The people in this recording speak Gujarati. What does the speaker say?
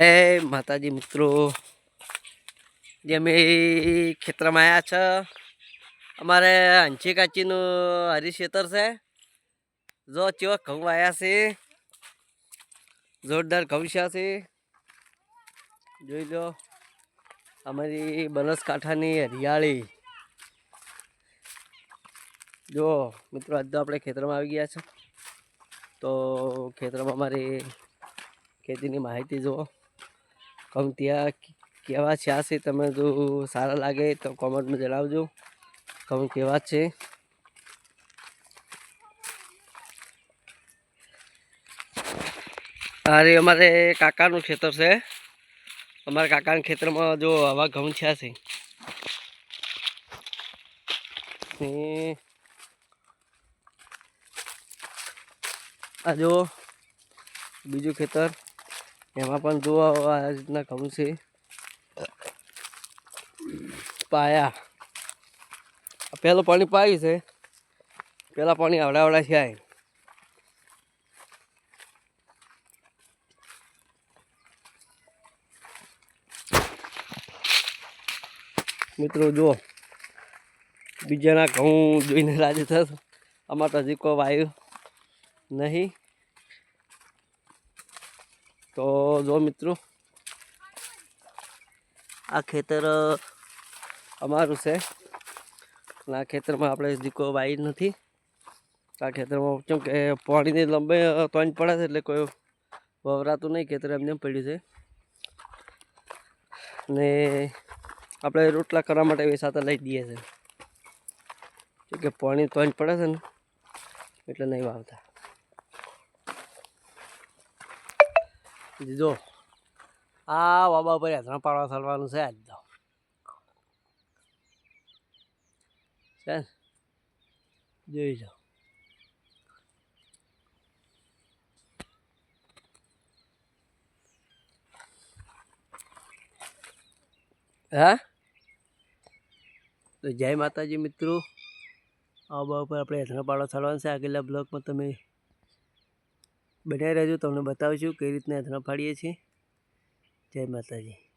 એ માતાજી મિત્રો, જે અમે ખેતરમાં આવ્યા છે, અમારે અંશી કાચીનું હરિક્ષેત્ર છે. જો ચેવા ઘઉં આવ્યા છે, જોરદાર ઘઉં છે. જોઈ લો, અમારી બનાસકાંઠાની હરિયાળી. જો મિત્રો, આજ તો આપણે ખેતરમાં આવી ગયા છે. તો ખેતરમાં અમારી ખેતીની માહિતી જુઓ. ઘઉં ત્યાં કેવા છે? આ છે તમે જો સારા લાગે તો કોમેન્ટમાં જણાવજો. કમ કેવા છે? અરે, અમારે કાકાનું ખેતર છે. અમારા કાકાના ખેતરમાં જો આવા ઘઉં છે છે. આ જો બીજું ખેતર. એમાં પણ જુઓ આ રીતના ઘઉં છે. પાયા. પહેલું પાણી પાયું છે. પેલા પાણી આવડા આવડા છે આ મિત્રો જુઓ. બીજાના ઘઉં જોઈને રાજી થશે. અમારે તો હજી વાયુ નહીં. તો જો મિત્રો, આ ખેતર અમારું છે. આ ખેતરમાં આપણે દીકો વાઈ નથી. આ ખેતરમાં કેમ કે પાણીની લંબે તોંજ પડે છે એટલે કોઈ વવરાતું નહીં ખેતર એમને પડ્યું છે. ને આપણે રોટલા કરવા માટે વેસાતા લઈ દઈએ કેમ કે પાણી તોંજ પડે છે ને, એટલે નહીં વાવતા. જો આ બાબા ઉપર હેઠળ પાડવા ચાલવાનું છે આજ તો? જોઈ જાઓ હા? તો જય માતાજી મિત્રો. આ બાબા ઉપર આપણે હેઠળ પાડવા ચાલવાનું છે. આગળના બ્લોકમાં તમે બનાવી રહેજો તમને બતાવીશું કઈ રીતના ધના ફાડીએ છીએ. જય માતાજી.